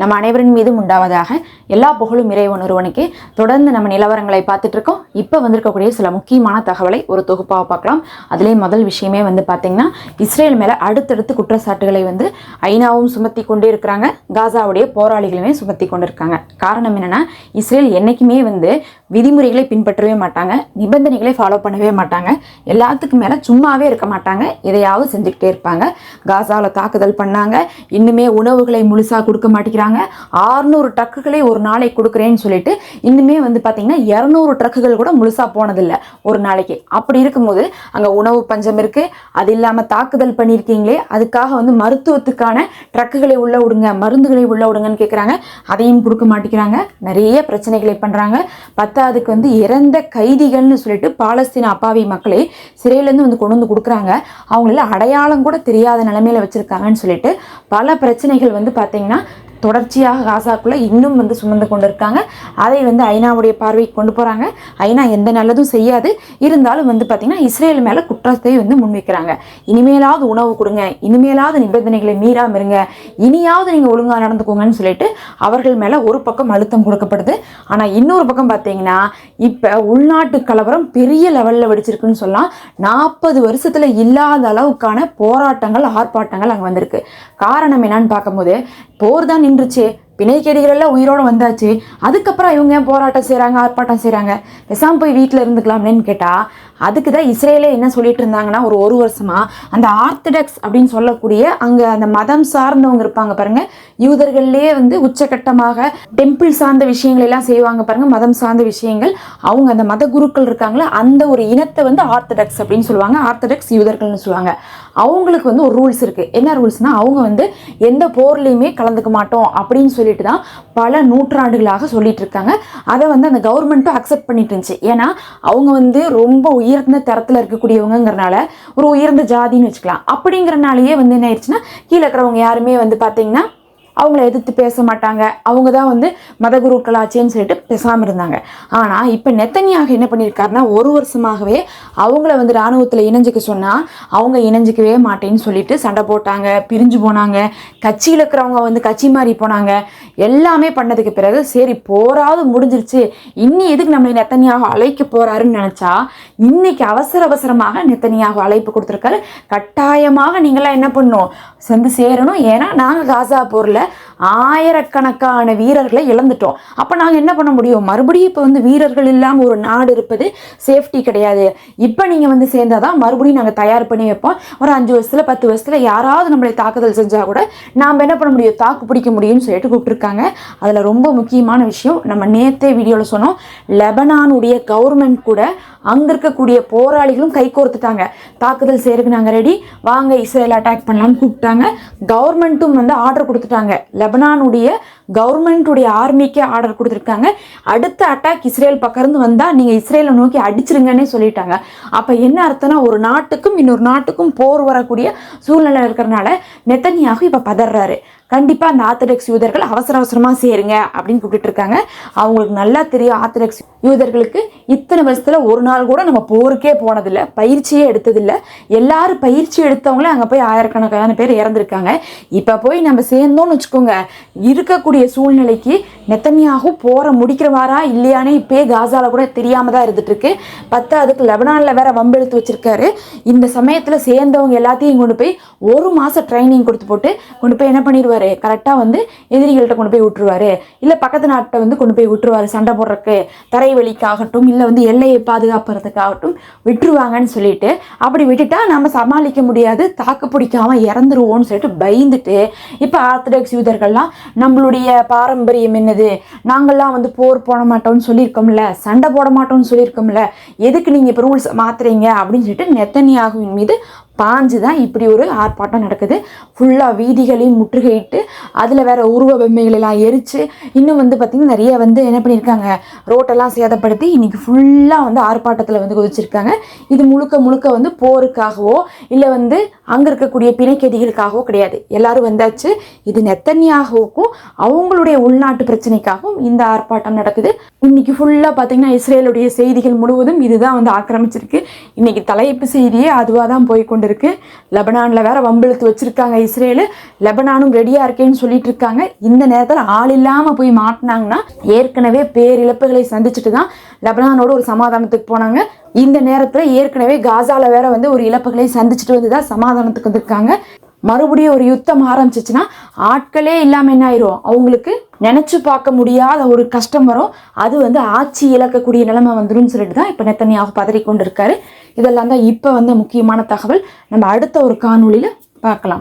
நம்ம அனைவரின் மீதும் உண்டாவதாக எல்லா புகழும் இறைவன் ஒருவனுக்கே. தொடர்ந்து நம்ம நிலவரங்களை பார்த்துட்டு இருக்கோம். இப்போ வந்திருக்கக்கூடிய சில முக்கியமான தகவலை ஒரு தொகுப்பாக பார்க்கலாம். அதிலே முதல் விஷயமே வந்து பார்த்தீங்கன்னா இஸ்ரேல் மேலே அடுத்தடுத்து குற்றச்சாட்டுகளை வந்து ஐநாவும் சுமத்தி கொண்டே இருக்கிறாங்க. காசாவுடைய போராளிகளுமே சுமத்தி கொண்டு இருக்காங்க காரணம் என்னென்னா இஸ்ரேல் என்றைக்குமே வந்து விதிமுறைகளை பின்பற்றவே மாட்டாங்க. நிபந்தனைகளை ஃபாலோ பண்ணவே மாட்டாங்க. எல்லாத்துக்கும் மேலே சும்மாவே இருக்க மாட்டாங்க. எதையாவது செஞ்சுக்கிட்டே இருப்பாங்க. காசாவில் தாக்குதல் பண்ணாங்க. இன்னுமே உணவுகளை முழுசாக கொடுக்க மாட்டேங்கிறாங்க. ஆறுநூறு ட்ரக்குகளே ஒரு நாளைக்கு கொடுக்குறேன்னு சொல்லிட்டு இன்னுமே வந்து பார்த்தீங்கன்னா இரநூறு ட்ரக்குகள் கூட முழுசாக போனதில்லை ஒரு நாளைக்கு. அப்படி இருக்கும்போது அங்கே உணவு பஞ்சம் இருக்குது அது இல்லாமல் தாக்குதல் பண்ணியிருக்கீங்களே அதுக்காக வந்து மருத்துவத்துக்கான ட்ரக்குகளை உள்ள விடுங்க மருந்துகளை உள்ள விடுங்கன்னு கேட்குறாங்க அதையும் கொடுக்க மாட்டேங்கிறாங்க. நிறைய பிரச்சனைகளை பண்ணுறாங்க பத்தாவதுக்கு வந்து இறந்த கைதிகள்னு சொல்லிட்டு பாலஸ்தீன அப்பாவி மக்களை சிறையிலேருந்து வந்து கொண்டு வந்து கொடுக்குறாங்க. அவங்கள அடையாளம் கூட தெரியாத நிலைமையில வச்சுருக்காங்கன்னு சொல்லிட்டு பல பிரச்சனைகள் வந்து பார்த்தீங்கன்னா தொடர்ச்சியாக காசாக்குள்ளே இன்னும் வந்து சுமந்து கொண்டு இருக்காங்க அதை வந்து ஐநாவுடைய பார்வைக்கு கொண்டு போகிறாங்க ஐநா எந்த நல்லதும் செய்யாது. இருந்தாலும் வந்து பார்த்திங்கன்னா இஸ்ரேல் மேலே குற்றத்தை வந்து முன்வைக்கிறாங்க. இனிமேலாவது உணவு கொடுங்க. இனிமேலாவது நிபந்தனைகளை மீறாமல் இருங்க. இனியாவது நீங்கள் ஒழுங்காக நடந்துக்கோங்கன்னு சொல்லிட்டு அவர்கள் மேலே ஒரு பக்கம் அழுத்தம் கொடுக்கப்படுது. ஆனால் இன்னொரு பக்கம் பார்த்தீங்கன்னா இப்போ உள்நாட்டு கலவரம் பெரிய லெவலில் வெடிச்சிருக்குன்னு சொல்லலாம். நாற்பது வருஷத்தில் இல்லாத அளவுக்கான போராட்டங்கள் ஆர்ப்பாட்டங்கள் அங்கே வந்திருக்கு. காரணம் என்னன்னு பார்க்கும்போது போர் தான் நின்றுச்சு. பிணைக்கேடிகளெல்லாம் உயிரோடு வந்தாச்சு. அதுக்கப்புறம் இவங்க போராட்டம் செய்கிறாங்க ஆர்ப்பாட்டம் செய்கிறாங்க பேசாமல் போய் வீட்டில் இருந்துக்கலாம் அப்படின்னு கேட்டால் அதுக்கு தான் இஸ்ரேலே என்ன சொல்லிட்டு இருந்தாங்கன்னா ஒரு ஒரு வருஷமாக அந்த ஆர்த்தடாக்ஸ் அப்படின்னு சொல்லக்கூடிய அங்கே அந்த மதம் சார்ந்தவங்க இருப்பாங்க பாருங்கள் யூதர்கள்லேயே வந்து உச்சகட்டமாக டெம்பிள் சார்ந்த விஷயங்கள் எல்லாம் செய்வாங்க பாருங்கள் மதம் சார்ந்த விஷயங்கள். அவங்க அந்த மத குருக்கள் இருக்காங்களே அந்த ஒரு இனத்தை வந்து ஆர்த்தடாக்ஸ் அப்படின்னு சொல்லுவாங்க. ஆர்த்தடாக்ஸ் யூதர்கள்னு சொல்லுவாங்க. அவங்களுக்கு வந்து ஒரு ரூல்ஸ் இருக்குது என்ன ரூல்ஸ்னால் அவங்க வந்து எந்த போர்லேயுமே கலந்துக்க மாட்டோம் அப்படின்னு சொல்லிட்டு தான் பல நூற்றாண்டுகளாக சொல்லிட்டு இருக்காங்க. அதை வந்து அந்த கவர்மெண்ட்டும் அக்செப்ட் பண்ணிட்டு இருந்துச்சு. ஏன்னா அவங்க வந்து ரொம்ப உயிர் உயர்ந்த தரத்தில் இருக்கக்கூடியவங்கிறனால ஒரு உயர்ந்த ஜாதின்னு வச்சுக்கலாம். அப்படிங்கிறனாலேயே வந்து என்ன ஆயிடுச்சுன்னா கீழே இருக்கிறவங்க யாருமே வந்து பார்த்தீங்கன்னா அவங்கள எதிர்த்து பேச மாட்டாங்க. அவங்க தான் வந்து மத குருக்களாச்சேன்னு சொல்லிட்டு பேசாமல் இருந்தாங்க. ஆனால் இப்போ நெத்தனியாக என்ன பண்ணியிருக்காருன்னா ஒரு வருஷமாகவே அவங்கள வந்து இராணுவத்தில் இணைஞ்சிக்க சொன்னால் அவங்க இணைஞ்சிக்கவே மாட்டேன்னு சொல்லிட்டு சண்டை போட்டாங்க பிரிஞ்சு போனாங்க. கட்சியில் இருக்கிறவங்க வந்து கட்சி மாறி போனாங்க. எல்லாமே பண்ணதுக்கு பிறகு சரி போராவது முடிஞ்சிருச்சு. இன்னி எதுக்கு நம்மளை நெத்தனியாக அழைக்க போகிறாருன்னு நினச்சா இன்னைக்கு அவசர அவசரமாக நெத்தனியாக அழைப்பு கொடுத்துருக்காரு. கட்டாயமாக நீங்களாம் என்ன பண்ணணும்? சென்று சேரணும். ஏன்னா நாங்கள் காசா போரில் ஆயிரக்கணக்கான வீரர்களை இழந்துட்டோம். அப்போ நாங்கள் என்ன பண்ண முடியும்? மறுபடியும் இப்போ வந்து வீரர்கள் இல்லாமல் ஒரு நாடு இருப்பது சேஃப்டி கிடையாது. இப்போ நீங்கள் வந்து சேர்ந்தால் தான் மறுபடியும் நாங்கள் தயார் பண்ணி வைப்போம். ஒரு அஞ்சு வருஷத்தில் பத்து வருஷத்தில் யாராவது நம்மளை தாக்குதல் செஞ்சால் கூட நாம் என்ன பண்ண முடியும்? தாக்கு பிடிக்க முடியும்னு சொல்லிட்டு கூப்பிட்டுருக்காங்க. அதில் ரொம்ப முக்கியமான விஷயம் நம்ம நேத்தே வீடியோவில் சொன்னோம். லெபனானுடைய கவர்மெண்ட் கூட அங்கே இருக்கக்கூடிய போராளிகளும் கை கோர்த்துட்டாங்க. தாக்குதல் செய்கிறதுக்கு நாங்கள் ரெடி வாங்க இஸ்ரேல் அட்டாக் பண்ணலாம்னு கூப்பிட்டாங்க. கவர்மெண்ட்டும் வந்து ஆர்டர் கொடுத்துட்டாங்க. லெபனானுடைய கவர்மெண்ட்டுடைய ஆர்மிக்கே ஆர்டர் கொடுத்துருக்காங்க. அடுத்த அட்டாக் இஸ்ரேல் பக்கம் இருந்து வந்தால் நீங்கள் இஸ்ரேலை நோக்கி அடிச்சிருங்கன்னே சொல்லிட்டாங்க. அப்போ என்ன அர்த்தம்னா ஒரு நாட்டுக்கும் இன்னொரு நாட்டுக்கும் போர் வரக்கூடிய சூழ்நிலை இருக்கிறனால நெத்தனியாக இப்போ பதறாரு கண்டிப்பாக அந்த ஆர்த்தடாக்ஸ் யூதர்கள் அவசர அவசரமாக சேருங்க அப்படின்னு கூப்பிட்டு இருக்காங்க. அவங்களுக்கு நல்லா தெரியும் ஆர்த்தடாக்ஸ் யூதர்களுக்கு இத்தனை வருஷத்தில் ஒரு நாள் கூட நம்ம போருக்கே போனதில்லை பயிற்சியே எடுத்ததில்லை. எல்லாரும் பயிற்சி எடுத்தவங்களே அங்கே போய் ஆயிரக்கணக்கான பேர் இறந்துருக்காங்க. இப்போ போய் நம்ம சேர்ந்தோம்னு வச்சுக்கோங்க இருக்கக்கூடிய சூழ்நிலைக்கு நெத்தனியாகவும் போற முடிக்கிறவாரா இல்லையானே இப்போயே காசால கூட தெரியாம தான் இருந்துட்டு இருக்கு. பத்து அதுக்கு லெபனானில் வேற வம்பெழுத்து வச்சிருக்காரு. இந்த சமயத்தில் சேர்ந்தவங்க எல்லாத்தையும் கொண்டு போய் ஒரு மாதம் ட்ரைனிங் கொடுத்து போட்டு கொண்டு போய் என்ன பண்ணிடுவாரு? கரெக்டாக வந்து எதிரிகள்கிட்ட கொண்டு போய் விட்டுருவாரு. இல்லை பக்கத்து நாட்டை வந்து கொண்டு போய் விட்டுருவாரு சண்டை போடுறதுக்கு தரைவழிக்காகட்டும் இல்லை வந்து எல்லையை பாதுகாப்புறதுக்காகட்டும் விட்டுருவாங்கன்னு சொல்லிட்டு அப்படி விட்டுட்டா நம்ம சமாளிக்க முடியாது தாக்கு பிடிக்காம இறந்துருவோம்னு சொல்லிட்டு பயந்துட்டு இப்போ ஆர்த்தடாக்ஸ் யூதர்கள்லாம் நம்மளுடைய பாரம்பரியம் என்னது? நாங்கள்லாம் வந்து போர் போட மாட்டோம்னு சொல்லியிருக்கோம்ல சண்டை போட மாட்டோம்னு சொல்லியிருக்கோம்ல எதுக்கு நீங்கள் இப்போ ரூல்ஸ் மாத்துறீங்க? அப்படின்னு சொல்லிட்டு நெத்தனியாகுவின் மீது பாஞ்சு தான் இப்படி ஒரு ஆர்ப்பாட்டம் நடக்குது. ஃபுல்லாக வீதிகளையும் முற்றுகையிட்டு அதில் வேறு உருவ பொம்மைகளெல்லாம் எரித்து இன்னும் வந்து பார்த்திங்கன்னா நிறைய வந்து என்ன பண்ணியிருக்காங்க ரோட்டெல்லாம் சேதப்படுத்தி இன்றைக்கி ஃபுல்லாக வந்து ஆர்ப்பாட்டத்தில் வந்து குதிச்சிருக்காங்க. இது முழுக்க முழுக்க வந்து போருக்காகவோ இல்லை வந்து அங்கே இருக்கக்கூடிய பிணைக்கதிகளுக்காகவோ கிடையாது. எல்லோரும் வந்தாச்சு. இது நெத்தனியாகவுக்கும் அவங்களுடைய உள்நாட்டு பிரச்சனைக்காகவும் இந்த ஆர்ப்பாட்டம் நடக்குது. இன்னைக்கு ஃபுல்லாக பார்த்திங்கன்னா இஸ்ரேலுடைய செய்திகள் முழுவதும் இதுதான் வந்து ஆக்கிரமிச்சிருக்கு. இன்றைக்கி தலைப்பு செய்தியே அதுவாக தான் போய் கொண்டு இருக்கு. லெபனானில் வேற வம்பிழுத்து வச்சிருக்காங்க இஸ்ரேலு. லெபனானும் ரெடியாக இருக்கேன்னு சொல்லிட்டு இருக்காங்க. இந்த நேரத்தில் ஆள் இல்லாமல் போய் மாட்டினாங்கன்னா ஏற்கனவே பேரிழப்புகளை சந்திச்சுட்டு தான் லெபனானோட ஒரு சமாதானத்துக்கு போனாங்க. இந்த நேரத்தில் ஏற்கனவே காசாவில் வேற வந்து ஒரு இழப்புகளை சந்திச்சுட்டு வந்து தான் சமாதானத்துக்கு வந்திருக்காங்க. மறுபடியும் ஒரு யுத்தம் ஆரம்பிச்சிச்சுன்னா ஆட்களே இல்லாமல் என்ன ஆயிரும்? அவங்களுக்கு நினச்சி பார்க்க முடியாத ஒரு கஷ்டம் வரும். அது வந்து ஆட்சி இழக்கக்கூடிய நிலைமை வந்துடும் சொல்லிட்டு தான் இப்போ நெத்தனியாக பதறிக்கொண்டு இருக்காரு இதெல்லாம் தான் இப்போ வந்து முக்கியமான தகவல். நம்ம அடுத்த ஒரு காணொளியில் பார்க்கலாம்.